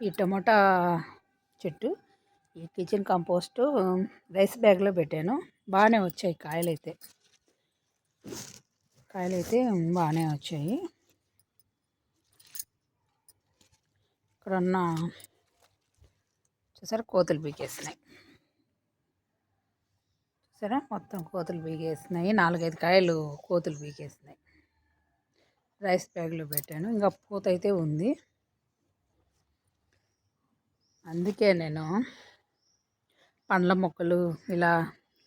ఈ టమోటా చెట్టు ఈ కిచెన్ కంపోస్టు రైస్ బ్యాగ్లో పెట్టాను. బాగానే వచ్చాయి కాయలైతే. కాయలైతే కాయలు అయితే బాగానే వచ్చాయి. ఇక్కడ ఉన్న చూసారా కోతులు పీకేసినాయి చూసారా మొత్తం కోతులు పీకేసినాయి నాలుగైదు కాయలు కోతులు పీకేసినాయి రైస్ బ్యాగ్లో పెట్టాను. ఇంకా పూత అయితే ఉంది. అందుకే నేను పండ్ల మొక్కలు ఇలా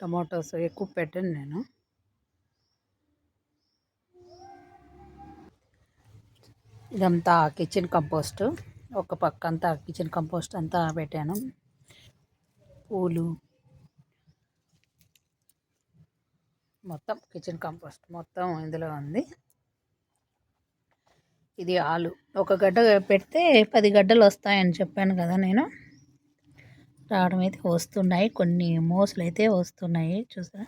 టమాటోస్ ఎక్కువ పెట్టాను నేను. ఇదంతా కిచెన్ కంపోస్ట్. ఒక పక్క అంతా కిచెన్ కంపోస్ట్ అంతా పెట్టాను. పూలు. మొత్తం కిచెన్ కంపోస్ట్ మొత్తం ఇందులో ఉంది. ఇది ఆలు. ఒక గడ్డ పెడితే పది గడ్డలు వస్తాయని చెప్పాను కదా నేను. రావడం అయితే వస్తున్నాయి. కొన్ని మోసలు అయితే వస్తున్నాయి. చూసా?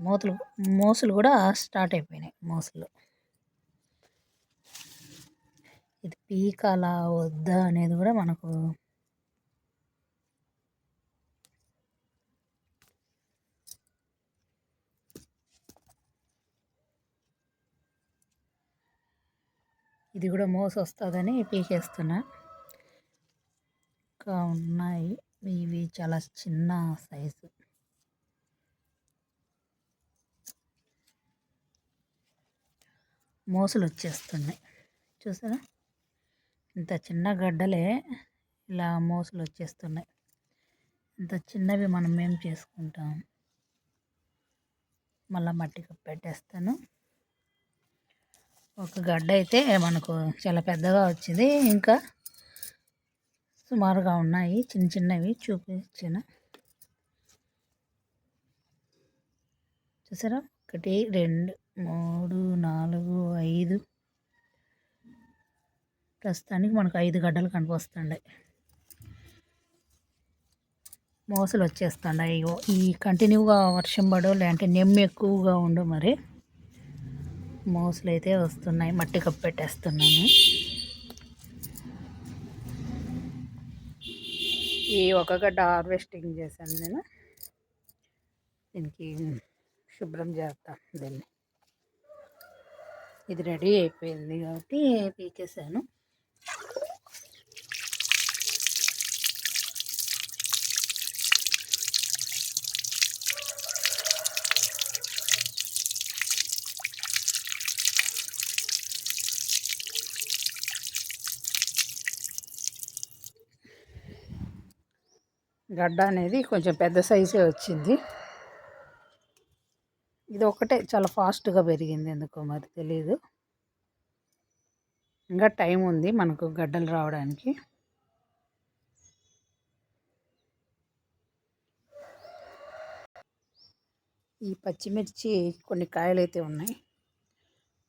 మూతలు మోసలు కూడా స్టార్ట్ అయిపోయినాయి మోసలు. ఇది పీకాలా వద్దా అనేది కూడా మనకు ఇది కూడా మోస వస్తుందని పీకేస్తున్నా. ఇంకా ఉన్నాయి. ఇవి చాలా చిన్న సైజు. మోసలు వచ్చేస్తున్నాయి చూసారా? ఇంత చిన్న గడ్డలే ఇలా మోసలు వచ్చేస్తున్నాయి ఇంత చిన్నవి మనం ఏం చేసుకుంటాం? మళ్ళీ మట్టి పెట్టేస్తాను. ఒక గడ్డ అయితే మనకు చాలా పెద్దగా వచ్చింది. ఇంకా సుమారుగా ఉన్నాయి. చిన్న చిన్నవి చూపించిన. చూసారా? ఒకటి రెండు మూడు నాలుగు ఐదు. ప్రస్తుతానికి మనకు ఐదు గడ్డలు కనిపిస్తుండే మోసలు వచ్చేస్తున్నాయి ఈ కంటిన్యూగా వర్షం పడో లేదంటే నెమ్మ ఎక్కువగా ఉండు మరి. మోసులు అయితే వస్తున్నాయి మట్టి కప్పు పెట్టేస్తున్నాను. ఈ ఒక గడ్డ హార్వెస్టింగ్ చేశాను నేను. దీనికి శుభ్రం చేస్తాను దీన్ని. ఇది రెడీ అయిపోయింది కాబట్టి పీకేసాను గడ్డ అనేది కొంచెం పెద్ద సైజే వచ్చింది. ఇది ఒకటే చాలా ఫాస్ట్గా పెరిగింది ఎందుకో మరి తెలియదు ఇంకా టైం ఉంది మనకు గడ్డలు రావడానికి. ఈ పచ్చిమిర్చి కొన్ని కాయలు అయితే ఉన్నాయి.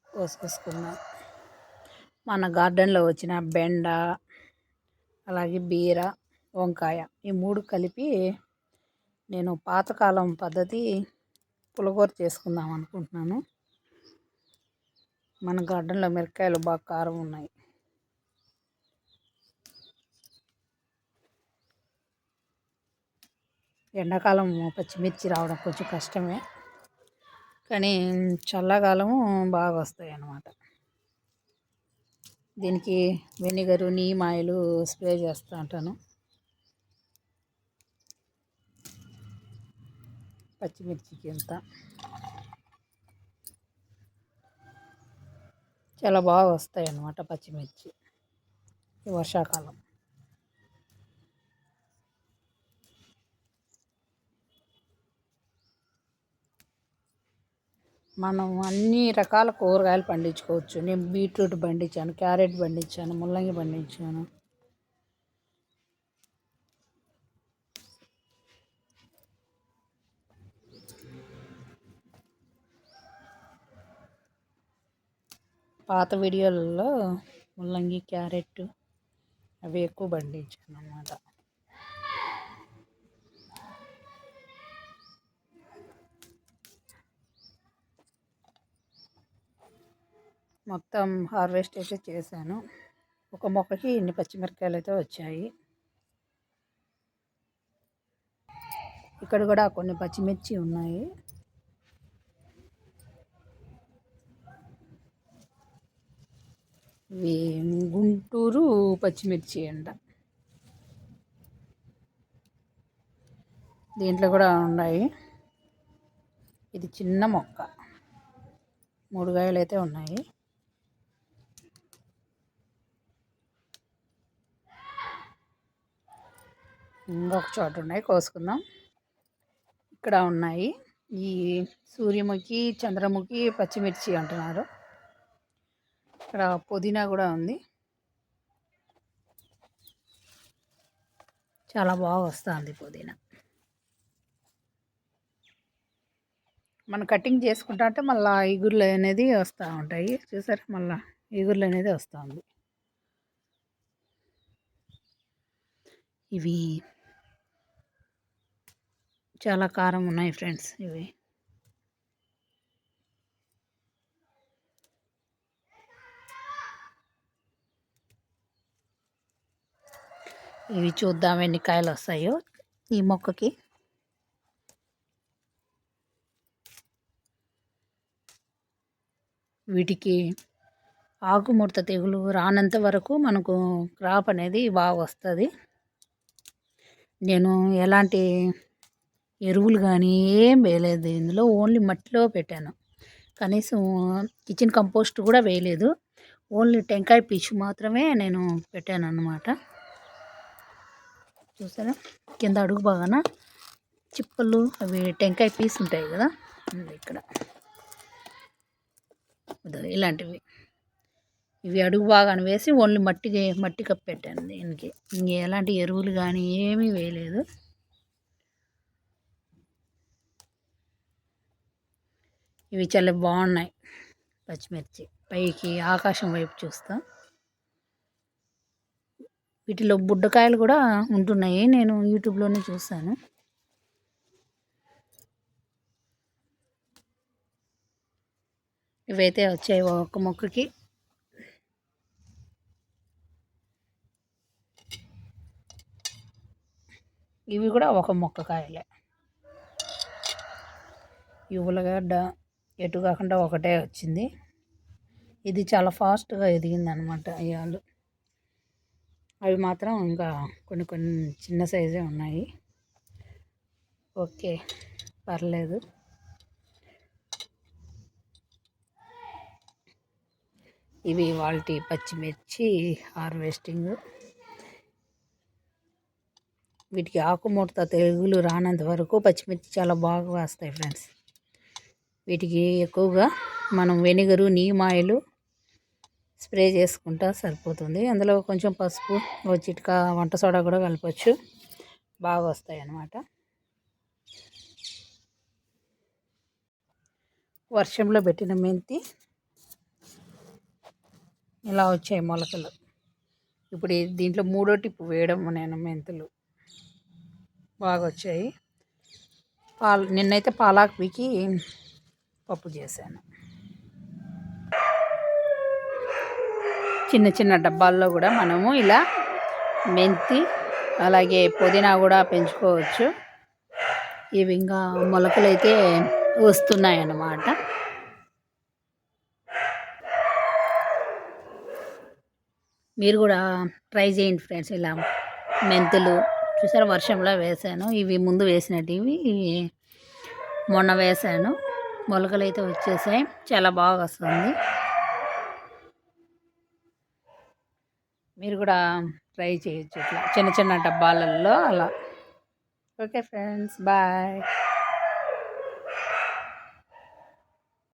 కోసుకొసుకున్నాం మన గార్డెన్లో వచ్చిన బెండ అలాగే బీర వంకాయ. ఈ మూడు కలిపి నేను పాతకాలం పద్ధతి పులగూర చేసుకుందాం అనుకుంటున్నాను. మన గార్డెన్లో మిరకాయలు బాగా కారం ఉన్నాయి. ఎండాకాలం పచ్చిమిర్చి రావడం కొంచెం కష్టమే. కానీ చల్లకాలము బాగా వస్తాయి అన్నమాట దీనికి వెనిగరు నీమ్ ఆయిల్ స్ప్రే చేస్తూ ఉంటాను. పచ్చిమిర్చికి ఎంత చాలా బాగా వస్తాయి అన్నమాట పచ్చిమిర్చి ఈ వర్షాకాలం. మనం అన్ని రకాల కూరగాయలు పండించుకోవచ్చు. నేను బీట్రూట్ పండించాను క్యారెట్ పండించాను ముల్లంగి పండించాను. పాత వీడియోలలో ముల్లంగి క్యారెట్ అవి ఎక్కువ పండించాను అన్నమాట మొత్తం హార్వెస్ట్ అయితే చేశాను. ఒక మొక్కకి ఇన్ని పచ్చిమిరపకాయలు అయితే వచ్చాయి. ఇక్కడ కూడా కొన్ని పచ్చిమిర్చి ఉన్నాయి. గుంటూరు పచ్చిమిర్చి అంట. దీంట్లో కూడా ఉన్నాయి. ఇది చిన్న మొక్క. మూడు కాయలు అయితే ఉన్నాయి ఇంకొక చోట ఉన్నాయి. కోసుకుందాం. ఇక్కడ ఉన్నాయి. ఈ సూర్యముఖి చంద్రముఖి పచ్చిమిర్చి అంటున్నారు. ఇక్కడ పుదీనా కూడా ఉంది. చాలా బాగా వస్తుంది పుదీనా. మనం కటింగ్ చేసుకుంటా అంటే మళ్ళీ ఇగుర్లు అనేది వస్తూ ఉంటాయి. చూసారు? మళ్ళీ ఈగుర్లు అనేది వస్తుంది. ఇవి చాలా కారం ఉన్నాయి ఫ్రెండ్స్ ఇవి. ఇవి చూద్దాం ఎన్ని కాయలు వస్తాయో ఈ మొక్కకి. వీటికి ఆకుముడత తెగులు రానంత వరకు మనకు క్రాప్ అనేది బాగా వస్తుంది. నేను ఎలాంటి ఎరువులు కానీ ఏం వేయలేదు. ఇందులో ఓన్లీ మట్టిలో పెట్టాను. కనీసం కిచెన్ కంపోస్ట్ కూడా వేయలేదు. ఓన్లీ టెంకాయ పీచు మాత్రమే నేను పెట్టాను అన్నమాట చూసారా? కింద అడుగు బాగాన చిప్పలు అవి టెంకాయ పీస్ ఉంటాయి కదా? ఇక్కడ. ఇలాంటివి. ఇవి అడుగు బాగా వేసి ఓన్లీ మట్టి మట్టి కప్పు పెట్టాను దీనికి. ఇంక ఎలాంటి ఎరువులు కానీ ఏమీ వేయలేదు. ఇవి చాలా బాగున్నాయి. పచ్చిమిర్చి. పైకి ఆకాశం వైపు చూస్తాం. వీటిలో బుడ్డకాయలు కూడా ఉంటున్నాయి. నేను యూట్యూబ్లోనే చూశాను. ఇవైతే వచ్చాయి ఒక మొక్కకి. ఇవి కూడా ఒక మొక్క కాయలే ఎటు కాకుండా ఒకటే వచ్చింది. ఇది చాలా ఫాస్ట్గా ఎదిగింది అనమాట ఇవాళ అవి మాత్రం ఇంకా కొన్ని కొన్ని చిన్న సైజే ఉన్నాయి. ఓకే. పర్లేదు. ఇవి వాళ్ళ పచ్చిమిర్చి హార్వెస్టింగ్. వీటికి ఆకుముడత తెగులు రానంత వరకు పచ్చిమిర్చి చాలా బాగా వస్తాయి ఫ్రెండ్స్. వీటికి ఎక్కువగా మనం వెనిగరు నీమ్ ఆయిల్ స్ప్రే చేసుకుంటా సరిపోతుంది. అందులో కొంచెం పసుపు ఓ చిట్కా వంట సోడా కూడా కలపచ్చు. బాగా వస్తాయి అన్నమాట వర్షంలో పెట్టిన మెంతి ఇలా వచ్చాయి మొలకలు. ఇప్పుడు దీంట్లో మూడో టిప్పు వేయడం నేను మెంతులు. బాగా వచ్చాయి. పాలు నిన్నైతే పాలాకు పీకి పప్పు చేశాను. చిన్న చిన్న డబ్బాల్లో కూడా మనము ఇలా మెంతి అలాగే పుదీనా కూడా పెంచుకోవచ్చు. ఇవి ఇంకా మొలకలు అయితే వస్తున్నాయి అన్నమాట మీరు కూడా ట్రై చేయండి ఫ్రెండ్స్ ఇలా మెంతులు. చూసారా వర్షంలో వేసాను. ఇవి ముందు వేసినట్టు మొన్న వేసాను. మొలకలు అయితే వచ్చేసాయి. చాలా బాగా వస్తుంది. మీరు కూడా ట్రై చేయొచ్చు ఇట్లా చిన్న చిన్న డబ్బాలలో అలా. Okay friends bye.